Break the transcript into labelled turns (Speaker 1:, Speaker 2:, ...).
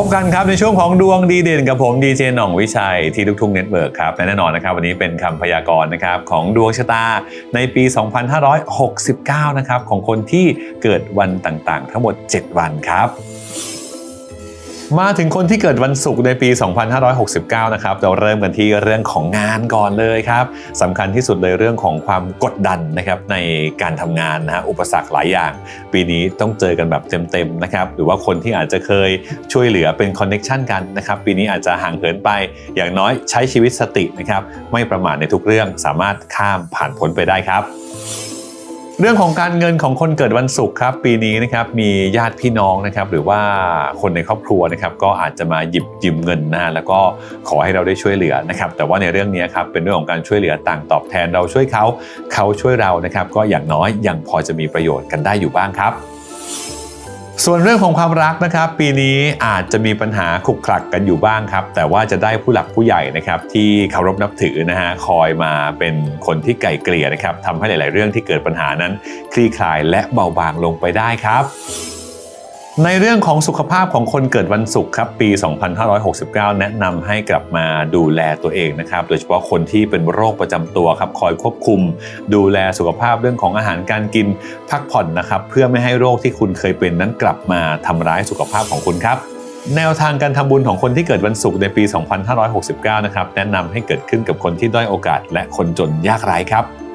Speaker 1: พบกันครับในช่วงของดวงดีเด่นกับผมดีเจหน่องวิชัยที่ทุกทุ่งเน็ตเวิร์กครับและแน่นอนนะครับ วันนี้เป็นคำพยากรณ์นะครับของดวงชะตาในปี 2569 นะครับของคนที่เกิดวันต่างๆ ทั้งหมด 7 วันครับ มาถึงคนที่เกิดวันศุกร์ในปี 2569 นะครับเราเริ่มกันที่เรื่องของงานก่อนเลยครับสำคัญที่สุดเลยเรื่องของความกดดันนะครับในการทำงานนะฮะอุปสรรคหลายอย่าง ปีนี้ต้องเจอกันแบบเต็มๆนะครับหรือว่าคนที่อาจจะเคยช่วยเหลือเป็นคอนเน็ชันกันนะครับปีนี้อาจจะห่างเหินไป อย่างน้อยใช้ชีวิตสตินะครับไม่ประมาทในทุกเรื่องสามารถข้ามผ่านพ้นไปได้ครับ เรื่องของการเงินของคนเกิดวันศุกร์ครับ ปีนี้นะครับมีญาติพี่น้องนะครับหรือว่าคนในครอบครัวนะครับก็อาจจะมาหยิบยืมเงินนะแล้วก็ขอให้เราได้ช่วยเหลือนะครับแต่ว่าในเรื่องนี้ครับเป็นเรื่องของการช่วยเหลือต่างตอบแทนเราช่วยเขาเขาช่วยเรานะครับก็อย่างน้อยยังพอจะมีประโยชน์กันได้อยู่บ้างครับ ส่วนเรื่องของความรักนะครับ ปีนี้อาจจะมีปัญหาขลุกคลักกันอยู่บ้างครับ แต่ว่าจะได้ผู้หลักผู้ใหญ่นะครับ ที่เคารพนับถือนะฮะคอยมาเป็นคนที่ไกล่เกลี่ยนะครับทำให้หลาย ๆ เรื่องที่เกิดปัญหานั้น คลี่คลายและเบาบางลงไปได้ครับ ในเรื่องของสุขภาพของคนเกิดวันศุกร์ครับปี 2569 แนะนำให้กลับมาดูแลตัวเองนะครับ โดยเฉพาะคนที่เป็นโรคประจำตัวครับคอยควบคุม ดูแลสุขภาพเรื่องของอาหารการกินพักผ่อนนะครับ เพื่อไม่ให้โรคที่คุณเคยเป็นนั้นกลับมาทำร้ายสุขภาพของคุณครับแนวทางการทำบุญของคนที่เกิดวันศุกร์ในปี 2569 นะครับ แนะนำให้เกิดขึ้นกับคนที่ด้อยโอกาส และคนจนยากไร้ครับ